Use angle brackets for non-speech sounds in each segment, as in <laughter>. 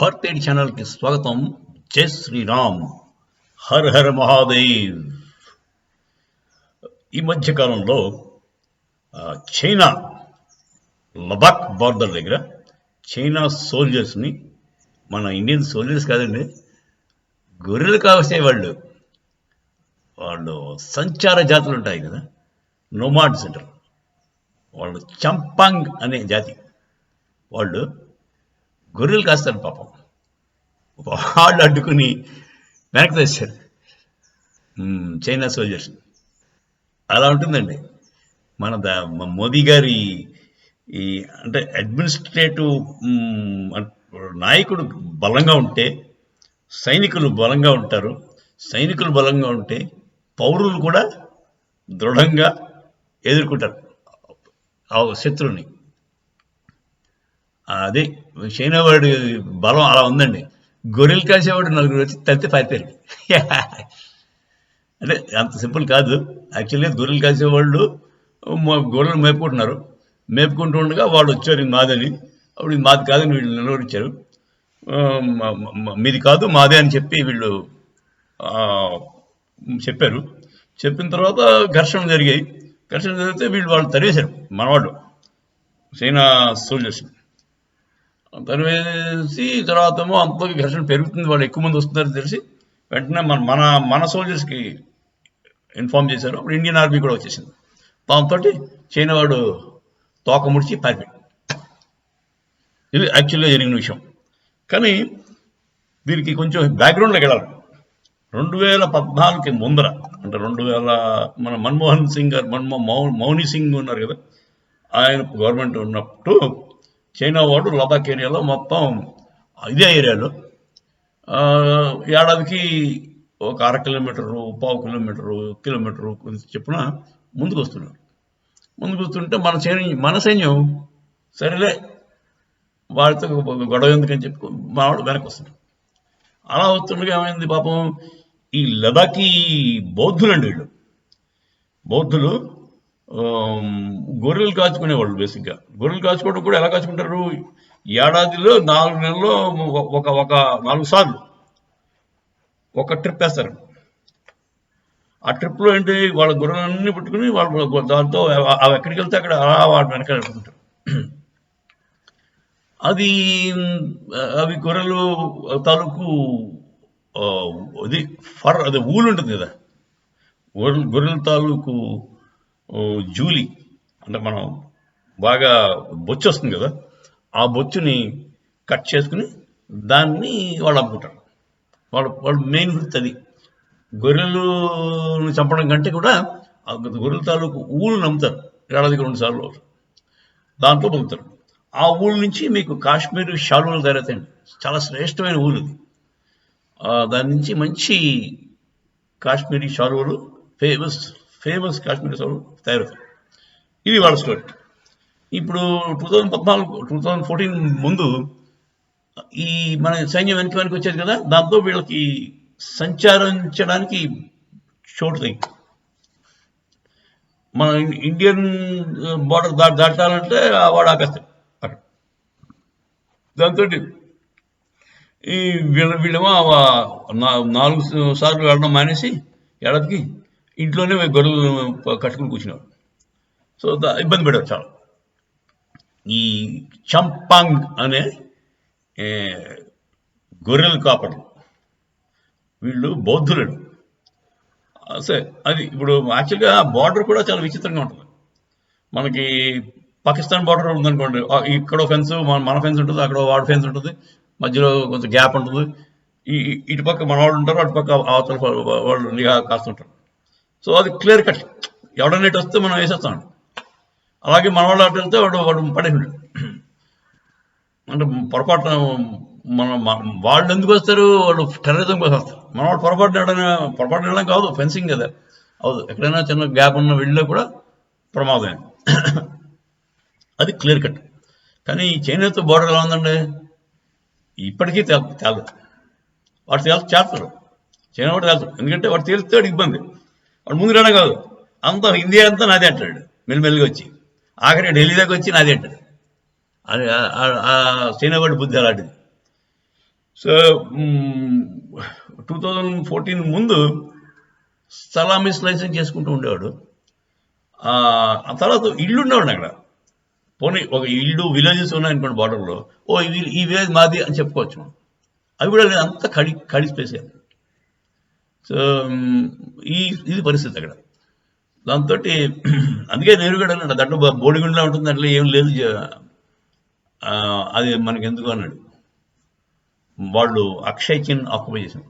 భారతీయ ఛానల్కి స్వాగతం. జై శ్రీరామ్. Her her Mahadev. ఈ మధ్య కాలంలో చైనా లబాక్ బార్డర్ దగ్గర చైనా సోల్జర్స్ని మన ఇండియన్ సోల్జర్స్ కాదండి గొర్రెలు కావసే వాళ్ళు. వాళ్ళు సంచార జాతులు ఉంటాయి కదా నోమాడ్ అంటారు వాళ్ళు చంపాంగ్ అనే జాతి. వాళ్ళు గొర్రెలు కాస్తారు పాపం. వాళ్ళు అడ్డుకుని వెనక్కి తెచ్చారు. చైనా సోల్జర్స్ అలా ఉంటుందండి. మన ద- మోదీ గారి ఈ అంటే అడ్మినిస్ట్రేటివ్ నాయకుడు బలంగా ఉంటే సైనికులు బలంగా ఉంటారు. సైనికులు బలంగా ఉంటే పౌరులు కూడా దృఢంగా ఎదుర్కొంటారు. ఆ శత్రువుని. అదే చైనా బలం అలా ఉందండి. గొర్రెలు కాసేవాడు నలుగురు వచ్చి తల్లితే పారిపోయారు <laughs> అంటే అంత సింపుల్ కాదు. యాక్చువల్గా గొర్రెలు కాసేవాళ్ళు గొర్రెలు మేపుకుంటున్నారు. మేపుకుంటూ ఉండగా వాళ్ళు వచ్చారు ఇది మాదని. అప్పుడు ఇది మాది కాదని వీళ్ళు నిలవరించారు మీది కాదు మాదే అని చెప్పి వీళ్ళు చెప్పారు. చెప్పిన తర్వాత ఘర్షణ జరిగాయి. ఘర్షణ జరిగితే వీళ్ళు వాళ్ళు తరివేశారు మనవాళ్ళు చైనా సోల్జర్స్. తరివేసి తర్వాత ఏమో అంత ఘర్షణ పెరుగుతుంది. వాళ్ళు ఎక్కువ మంది వస్తున్నారని తెలిసి వెంటనే మన మన మన సోల్జర్స్కి ఇన్ఫార్మ్ చేశారు. అప్పుడు ఇండియన్ ఆర్మీ కూడా వచ్చేసింది. దాంతో చైనా వాడు తోక ముడిచి పారిపోయాడు ఇది యాక్చువల్గా జరిగిన విషయం. కానీ దీనికి కొంచెం బ్యాక్గ్రౌండ్లోకి వెళ్ళాలి. రెండు వేల పద్నాలుగుకి ముందర అంటే రెండు వేల మన మన్మోహన్ సింగ్ గారు మన్మో మౌ మౌని సింగ్ ఉన్నారు కదా ఆయన గవర్నమెంట్ ఉన్నప్పుడు చైనా వాడు లదాఖ్ ఏరియాలో మొత్తం ఇదే ఏరియాలో. ఏడాదికి ఒక అర కిలోమీటరు పావు కిలోమీటరు కిలోమీటరు కొంచెం చెప్పున ముందుకు వస్తున్నారు. ముందుకు వస్తుంటే మన సైన్యం మన సైన్యం సరేలే వాళ్ళతో గొడవ ఎందుకని చెప్పి మా వాడు వెనక్కి వస్తున్నారు. అలా వస్తుండగా ఏమైంది పాపం? ఈ లదాఖీ బౌద్ధులండి వీళ్ళు. బౌద్ధులు గొర్రెలు కాచుకునేవాళ్ళు బేసిక్గా. గొర్రెలు కాచుకోవడం కూడా ఎలా కాచుకుంటారు? ఏడాదిలో నాలుగు నెలల్లో ఒక ఒక నాలుగు సార్లు ఒక ట్రిప్ వేస్తారు. ఆ ట్రిప్లో ఏంటి? వాళ్ళ గొర్రెలన్నీ పట్టుకుని వాళ్ళు దాంతో అవి ఎక్కడికి వెళ్తే అక్కడ అలా వాటి వెనక పెట్టుకుంటారు అది అవి గొర్రెలు తాలూకు అది ఫర్ అది ఊలు ఉంటుంది కదా. గొర్రెలు గొర్రెల తాలూకు జూలి అంటే మనం బాగా బొచ్చు వస్తుంది కదా ఆ బొచ్చుని కట్ చేసుకుని దాన్ని వాళ్ళు అమ్ముకుంటారు. వాళ్ళు వాళ్ళు మెయిన్ వృత్తి అది. గొర్రెలను చంపడం కంటే కూడా గొర్రెల తాలూకు ఊళ్ళు నమ్ముతారు. ఏడాదికి రెండు సార్లు దాంట్లో బతుకుతారు ఆ ఊళ్ళ నుంచి మీకు కాశ్మీర్ షాలువులు తయారవుతాయండి. చాలా శ్రేష్టమైన ఊళ్ళు ఇది. దాని నుంచి మంచి కాశ్మీరీ షాలువులు ఫేమస్ ఫేమస్ కాశ్మీర్ షాలువులు తయారవుతాయి ఇది వాళ్ళ స్టోరీ ఇప్పుడు టూ థౌజండ్ పద్నాలుగు టూ థౌజండ్ ఫోర్టీన్ ముందు ఈ మన సైన్యం వెనక వెనక వచ్చేది కదా దాంతో వీళ్ళకి సంచారించడానికి చోటు తగ్గి మన ఇండియన్ బార్డర్ దా దాటాలంటే వాడు ఆపేస్తాడు. అక్కడ. దాంతో ఈ వీళ్ళ వీళ్ళేమో నాలుగు సార్లు వెళ్ళడం మానేసి ఏడాదికి ఇంట్లోనే గొర్రెలు కట్టుకుని కూర్చున్నారు సో దా ఇబ్బంది పడారు చాలా ఈ చంపాంగ్ అనే గొర్రెలు కాపర్లు వీళ్ళు బౌద్ధులు సరే అది ఇప్పుడు యాక్చువల్గా బార్డర్ కూడా చాలా విచిత్రంగా ఉంటుంది మనకి పాకిస్తాన్ బార్డర్ ఉందనుకోండి ఇక్కడ ఫెన్స్ మన మన ఫెన్స్ ఉంటుంది అక్కడ వాడు ఫెన్స్ ఉంటుంది మధ్యలో కొంచెం గ్యాప్ ఉంటుంది ఈ ఈ- ఇటు పక్క మన వాళ్ళు ఉంటారు అటు పక్క అవతల వాళ్ళు నిఘా కాస్తుంటారు సో అది క్లియర్ కట్. ఎవడన్నా ఇటు వస్తే మనం వేసేస్తాం. అలాగే మన వాళ్ళు అటు వెళ్తే వాడు వాడు పడేసాడు అంటే పొరపాటున మన వాళ్ళు ఎందుకు వస్తారు? వాళ్ళు టెర్రరిజం కోసం వస్తారు. మన వాళ్ళు పొరపాటున ఎవడైనా పొరపాటున వెళ్ళడం కాదు ఫెన్సింగ్ కదా. అవును ఎక్కడైనా చిన్న గ్యాప్ ఉన్న వెళ్ళినా కూడా ప్రమాదమే. అది క్లియర్ కట్ కానీ ఈ చైనాతో బోర్డర్ ఎలా ఉందండి? ఇప్పటికీ తేల తేలదు. వాడు తేల చేస్తారు. చైనా కూడా తేల్తాడు ఎందుకంటే వాడు తేలితే వాడికి ఇబ్బంది. వాడు ముందు రావడం కాదు. అంతా ఇండియా అంతా నాదే అంటాడు. మెల్లిమెల్లిగా వచ్చి. ఆఖరి ఢిల్లీ దాకా వచ్చి నాదే అంటాడు. అది ఆ- బుద్ధి అలాంటిది. సో టూ థౌజండ్ ఫోర్టీన్ ముందు సలామీ లైసెన్స్ చేసుకుంటూ ఉండేవాడు. ఆ తర్వాత ఇల్లు ఉండేవాడు అక్కడ. పోనీ ఒక ఇల్లు విలేజెస్ ఉన్నాయనుకోండి బార్డర్లో ఓ ఈ ఈ విలేజ్ మాది అని చెప్పుకోవచ్చు అవి కూడా లేదు, అంత ఖాళీ ఖాళీ స్పేస్ సో ఈ ఇది పరిస్థితి అక్కడ. దాంతో అందుకే నేను కూడా అన్నాడు దాంట్లో బోడిగుండ్లా ఉంటుంది దాంట్లో ఏం లేదు అది మనకి ఎందుకు అన్నాడు. వాళ్ళు అక్షయ్ చిన్ ఆక్యుపై చేశారు.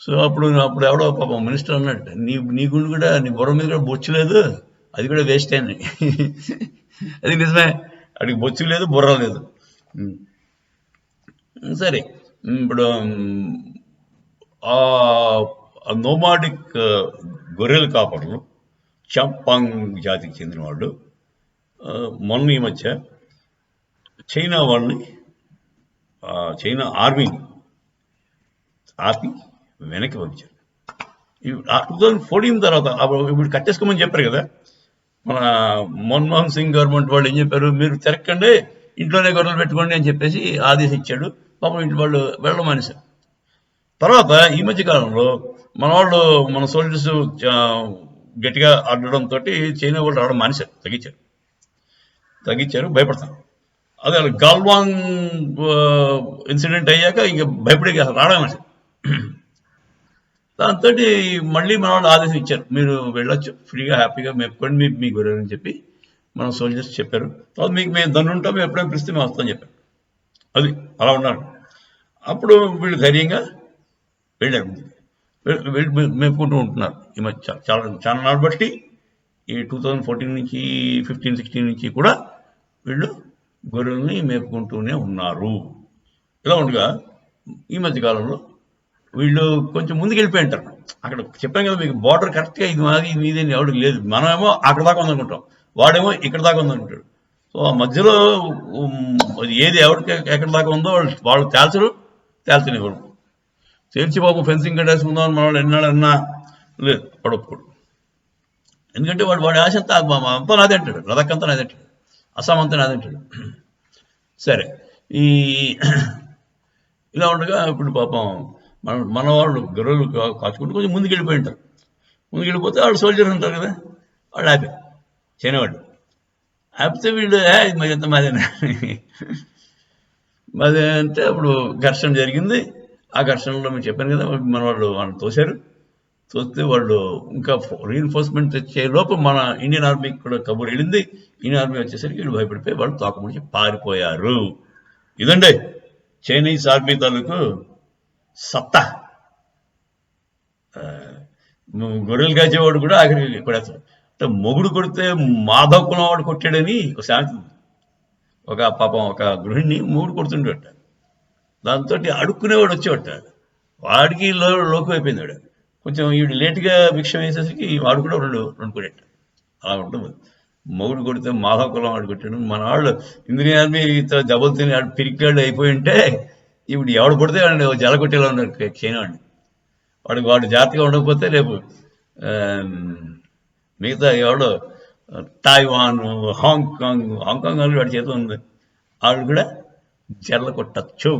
సో అప్పుడు అప్పుడు ఎవడో పాపం మినిస్టర్ అన్నట్టు నీ నీ గుండు కూడా నీ బుర్ర మీద కూడా బొచ్చు లేదు అది కూడా వేస్ట్ అని. <laughs> అది నిజమే అడిగి బొచ్చు లేదు బుర్ర లేదు. సరే ఇప్పుడు ఆ నోమాడిక్ గొర్రెల కాపర్లు చంపాంగ్ జాతికి చెందిన వాళ్ళు. మొన్న ఈ మధ్య చైనా వాళ్ళని చైనా ఆర్మీని ఆపి వెనక్కి పంపించారు. టూ థౌజండ్ ఫోర్టీన్ తర్వాత ఇప్పుడు కట్టేసుకోమని చెప్పారు కదా. మన మన్మోహన్ సింగ్ గవర్నమెంట్ వాళ్ళు ఏం చెప్పారు? మీరు తిరక్కండి ఇంట్లోనే గొర్రెలు పెట్టుకోండి అని చెప్పేసి ఆదేశం ఇచ్చాడు పాపం ఇంటి వాళ్ళు వెళ్ళడం మానేశారు. తర్వాత ఈ మధ్య కాలంలో మన వాళ్ళు మన సోల్జర్స్ గట్టిగా ఆడడంతో చైనా వాళ్ళు రావడం మానేశారు తగ్గించారు. తగ్గించారు భయపడతాం అదే గాల్వాన్ ఇన్సిడెంట్ అయ్యాక ఇంక భయపడే రావడం మానేశారు. దాంతో మళ్ళీ మన వాళ్ళు ఆదేశం ఇచ్చారు మీరు వెళ్ళొచ్చు ఫ్రీగా హ్యాపీగా మేపుకోండి మీ మీకు గొర్రెలు అని చెప్పి మన సోల్జర్స్ చెప్పారు. తర్వాత మీకు మేము దన్ను ఉంటాం మేము ఎప్పుడైనా పిలిస్తే మేము వస్తామని చెప్పారు. అది అలా ఉన్నారు. అప్పుడు వీళ్ళు ధైర్యంగా వెళ్ళారు మేపుకుంటూ ఉంటున్నారు ఈ మధ్య చాలా చాలా నాడు బట్టి ఈ టూ థౌజండ్ ఫోర్టీన్ నుంచి ఫిఫ్టీన్ సిక్స్టీన్ నుంచి కూడా వీళ్ళు గొర్రెల్ని మేపుకుంటూనే ఉన్నారు. ఇలా ఉండగా ఈ మధ్య కాలంలో వీళ్ళు కొంచెం ముందుకు వెళ్ళిపోయి ఉంటారు. అక్కడ చెప్పాం కదా మీకు బార్డర్ కరెక్ట్గా ఇది మాది ఇది మీది అని ఎవరికి లేదు. మనమేమో అక్కడ దాకా ఉందనుకుంటాం. వాడేమో ఇక్కడ దాకా ఉందనుకుంటాడు. సో ఆ మధ్యలో అది ఏది ఎవరికి ఎక్కడ దాకా ఉందో వాళ్ళు వాళ్ళు తేల్చరు తేల్చనివ్వరు. చేర్చి బాబు ఫెన్సింగ్ కట్టేసుకుందాం అని మన వాళ్ళు అన్నా లేదు పడొప్పుడు ఎందుకంటే వాడు వాడి ఆశ అంతా అంతా నాదే అంటాడు. లదక్ అంతా అంటాడు. అస్సాం అంతా నాదే అంటాడు. సరే ఈ ఇలా ఉండగా ఇప్పుడు పాపం మన మన వాళ్ళు గొర్రెలు కాచుకుంటూ కొంచెం ముందుకు వెళ్ళిపోయి ఉంటారు. ముందుకు వెళ్ళిపోతే వాళ్ళు సోల్జర్ ఉంటారు కదా వాళ్ళు ఆపి చేయనివాడు ఆపితే వీళ్ళు ఇది మరి ఎంత మాదేనా? మాదే అంటే అప్పుడు ఘర్షణ జరిగింది. ఆ ఘర్షణలో మేము చెప్పాను కదా మన వాళ్ళు వాళ్ళని తోశారు. తోస్తే వాళ్ళు ఇంకా రీఎన్ఫోర్స్మెంట్ తెచ్చే లోపు మన ఇండియన్ ఆర్మీకి కూడా కబుర్ వెళ్ళింది. ఇండియన్ ఆర్మీ వచ్చేసరికి వీళ్ళు భయపడిపోయి వాళ్ళు తోకముడిచి పారిపోయారు. ఇదండి చైనీస్ ఆర్మీ తాలూకు సత్తా. గొర్రెలు కాచేవాడు కూడా ఆఖరికి కొడేస్తాడు. అంటే మొగుడు కొడితే మాధవ్ కులం వాడు కొట్టాడని ఒక శాంతి ఒక పాపం ఒక గృహిణి మొగుడు కొడుతుండేట. దాంతో అడుక్కునేవాడు వచ్చేవాట వాడికి లో లోకం అయిపోయింది వాడు. కొంచెం వీడు లేటుగా భిక్ష వేసేసరికి వాడు కూడా రెండు రెండు కొట్టేట అలా ఉంటుంది మొగుడు కొడితే మాధవ కులం వాడు కొట్టాడు. మన వాళ్ళు ఇంద్రియ ఆర్మీ ఇతర దెబ్బలు తిని వాడు పిరికాడు అయిపోయి ఉంటే ఇప్పుడు ఎవడు కొడితే వాడిని జల కొట్టేలా ఉన్నారు క్షీణవాడిని వాడికి వాడు జాతిగా ఉండకపోతే రేపు మిగతా ఎవడో తాయివాన్ హాంకాంగ్ హాంకాంగ్ వాళ్ళు వాడి చేతిలో ఉంది. వాళ్ళు కూడా జల్ల కొట్టచ్చు.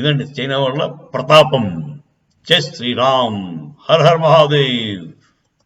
ఇదండి చైనా వాళ్ళ ప్రతాపం. జై శ్రీరామ్. Her her Mahadev.